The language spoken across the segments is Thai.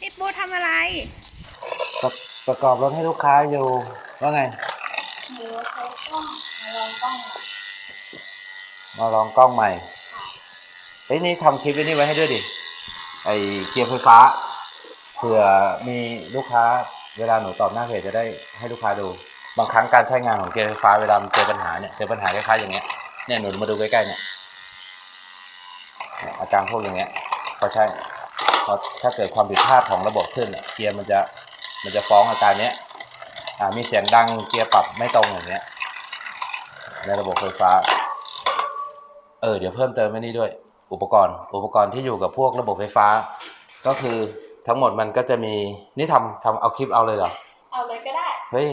พี่ปูทำอะไรประประกอบรถให้ลูกค้าอยู่ ว่าไงหรืเขาต้องอะไรต้องมาลองกล้องใหม่เอ้ยนี่ทำคลิปนี้ไว้ให้ด้วยดิ ไอ้เกียร์ไฟฟ้า เผื่อมีลูกค้าเวลาหนูตอบหน้าเพจจะได้ให้ลูกค้าดู บางครั้งการใช้งานของเกียร์ไฟฟ้าเวลาเจอปัญหาเนี่ย เจอปัญหาคล้ายๆอย่างเงี้ย เนี่ยหนูมาดูใกล้ๆเนี่ย อาการพวกอย่างเงี้ยก็ใช่เพราะถ้าเกิดความผิดพลาดของระบบขึ้นเนี่ยเกียร์มันจะมันจะฟ้องอาการเนี้ยอ่ามีเสียงดังเกียร์ปรับไม่ตรงอย่างเงี้ยในระบบไฟฟ้า เออเดี๋ยวเพิ่มเติมไว้นี่ด้วย อุปกรณ์ อุปกรณ์ที่อยู่กับพวกระบบไฟฟ้า ก็คือทั้งหมดมันก็จะมีนี่ทำทำเอาคลิปเอาเลยเหรอเอาเลยก็ได้เฮ้ย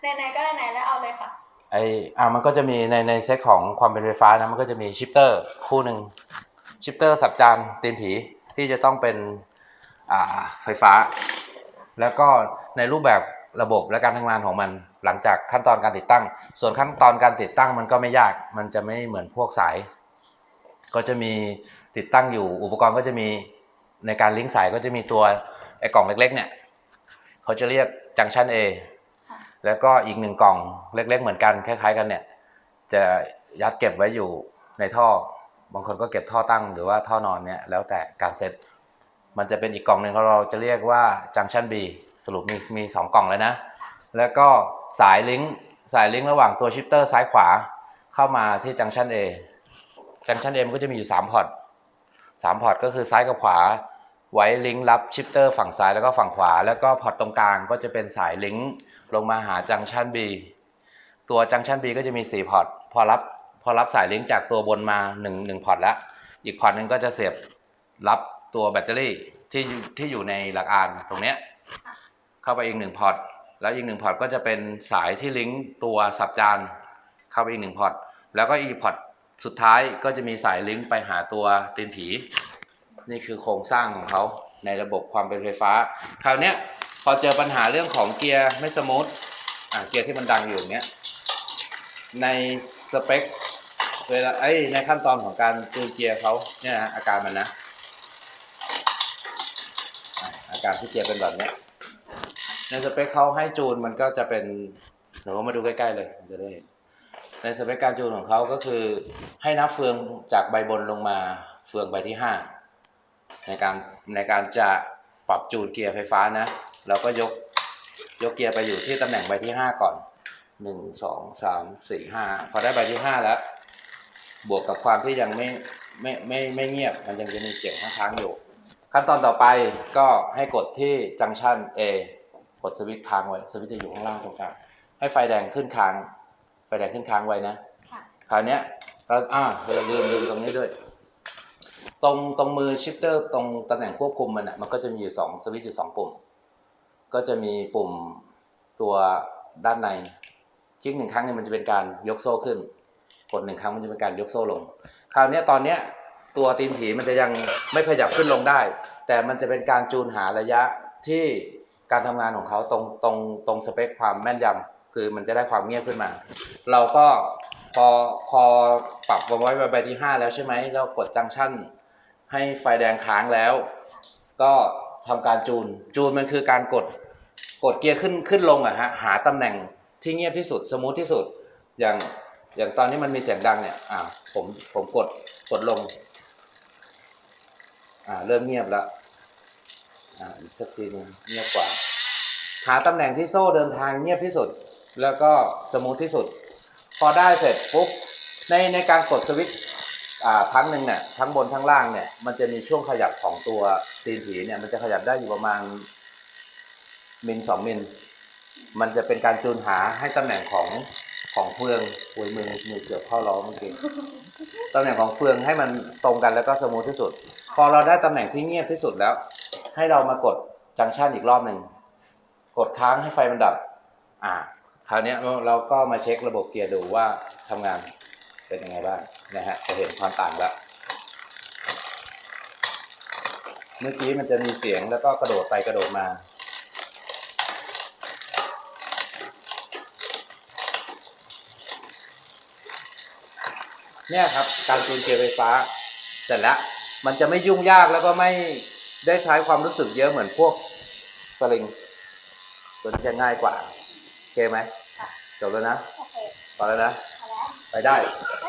ไหนๆก็ไหนๆแล้วเอาเลยค่ะไออ่ามันก็จะมีในในเซตของความเป็นไฟฟ้านะมันก็จะมีชิปเตอร์คู่หนึ่ง ชิปเตอร์สับจานตีนผีที่จะต้องเป็นอ่าไฟฟ้า แล้วก็ในรูปแบบระบบและการทำงานของมันหลังจากขั้นตอนการติดตั้ง ส่วนขั้นตอนการติดตั้งมันก็ไม่ยาก มันจะไม่เหมือนพวกสาย ก็จะมีติดตั้งอยู่อุปกรณ์ก็จะมีในการลิงก์สายก็จะมีตัวไอ้กล่องเล็ก ๆ เนี่ยเขาจะเรียกจังชัน A ค่ะแล้วก็อีกหนึ่งกล่องเล็ก ๆ เหมือนกันคล้าย ๆ กันเนี่ย จะยัดเก็บไว้อยู่ในท่อ บางคนก็เก็บท่อตั้งหรือว่าท่อนอนเนี่ยแล้วแต่การเซตมันจะเป็นอีกกล่องหนึ่งเราจะเรียกว่าจังชัน B สรุปมีมีสองกล่องเลยนะ แล้วก็สายลิงก์สายลิงก์ระหว่างตัวชิปเตอร์ซ้ายขวาเข้ามาที่จังชัน A จังชัน A มันก็จะมีอยู่3พอร์ตสามพอร์ตก็คือซ้ายกับขวา ไว้ลิงก์รับชิปเตอร์ฝั่งซ้ายแล้วก็ฝั่งขวา แล้วก็พอร์ตตรงกลางก็จะเป็นสายลิงก์ลงมาหาจังชัน B ตัวจังชัน B ก็จะมี 4 พอร์ต พอรับ อรับสายลิงก์จากตัวบนมา1 1พอร์ตแล้ว อีกพอร์ตหนึงก็จะเสียบรับตัวแบตเตอรี่ที่ที่อยู่ในหลักอานตรงเนี้ยเข้าไปอีกหนึ่งพอร์ตแล้วอีกหนึ่งพอร์ตก็จะเป็นสายที่ลิงก์ตัวสับจานเข้าไปอีกหนึ่งพอร์ตแล้วก็อีกพอร์ตสุดท้ายก็จะมีสายลิงก์ไปหาตัวตีนผี นี่คือโครงสร้างของเขาในระบบความเป็นไฟฟ้า คราวนี้พอเจอปัญหาเรื่องของเกียร์ไม่สมูทอะเกียร์ที่มันดังอยู่เงี้ยในสเปค เวลาไอ้ในขั้นตอนของการจูเกียร์เขาเนี่ยนะอาการมันนะ อาการที่เกียร์เป็นแบบนี้ในสเปคเขาให้จูนมันก็จะเป็นเดี๋ยวมาดูใกล้ๆเลยจะได้เห็นในสเปคการจูนของเขาก็คือ ให้นับเฟืองจากใบบนลงมาเฟืองใบที่ห้าในการในการจะปรับจูนเกียร์ไฟฟ้านะ เราก็ยกยกเกียร์ไปอยู่ที่ตำแหน่งใบที่ห้าก่อนหนึ่งสองสามสี่ห้าพอได้ใบที่ห้าแล้ว บวกกับความที่ยังไม่ไม่ไม่ไม่เงียบ มันยังจะมีเสียงค้างๆอยู่ ขั้นตอนต่อไปก็ให้กดที่จังชัน A กดสวิตช์ค้างไว้ สวิตช์จะอยู่ข้างล่างตรงกลาง ให้ไฟแดงขึ้นค้าง ไฟแดงขึ้นค้างไว้นะค่ะคราวเนี้ยเราอ่าเราลืมลืมตรงนี้ด้วย ตรงตรงมือชิปเตอร์ตรงตำแหน่งควบคุมมันอะ มันก็จะมีอยู่สองสวิตช์อยู่สองปุ่ม ก็จะมีปุ่มตัวด้านใน คลิกหนึ่งครั้งเนี่ยมันจะเป็นการยกโซ่ขึ้น กดหนึ่งครั้งมันจะเป็นการยกโซ่ลง คราวนี้ตอนเนี้ยตัวตีนผีมันจะยังไม่ขยับขึ้นลงได้ แต่มันจะเป็นการจูนหาระยะที่การทำงานของเขาตรงตรงตรงสเปคความแม่นยำคือมันจะได้ความเงียบขึ้นมา เราก็พอพอปรับไว้ใบที่ 5 แล้วใช่ไหมเรากดจังชั่นให้ไฟแดงค้างแล้ว ก็ทำการจูน จูนมันคือการกดกดเกียร์ขึ้นขึ้นลงอะฮะหาตำแหน่งที่เงียบที่สุดสมูทที่สุดอย่าง อย่างตอนนี้มันมีเสียงดังเนี่ยอ่าผมผมกดกดลง อ่า เริ่มเงียบแล้วอ่าอีกสักทีนึงเงียบกว่าหาตำแหน่งที่โซ่เดินทางเงียบที่สุด แล้วก็สมูทที่สุด พอได้เสร็จปุ๊บในในการกดสวิตช์อ่าครั้งหนึ่งเนี่ยทั้งบนทั้งล่างเนี่ยมันจะมีช่วงขยับของตัวตีนผีเนี่ยมันจะขยับได้อยู่ประมาณมิลสองมิลมันจะเป็นการจูนหาให้ตำแหน่งของ ของเฟืองอุ้ยมือมือเกือบเข้าล้อเมื่อกี้ตำแหน่งของเฟืองให้มันตรงกันแล้วก็สมูทที่สุด พอเราได้ตำแหน่งที่เงียบที่สุดแล้ว ให้เรามากดจังชันอีกรอบหนึ่งกดค้างให้ไฟมันดับ อ่าคราวนี้เราเราก็มาเช็คระบบเกียร์ดูว่าทำงานเป็นยังไงบ้างนะฮะจะเห็นความต่างแล้วเมื่อกี้มันจะมีเสียงแล้วก็กระโดดไปกระโดดมา เนี่ยครับ การจูนเกียร์ไฟฟ้า เสร็จแล้ว มันจะไม่ยุ่งยากแล้วก็ไม่ได้ใช้ความรู้สึกเยอะเหมือนพวกสลิงตัวนี้จะง่ายกว่าโอเคไหมค่ะจบแล้วนะโอเคพอแล้วนะพอแล้วไปได้โ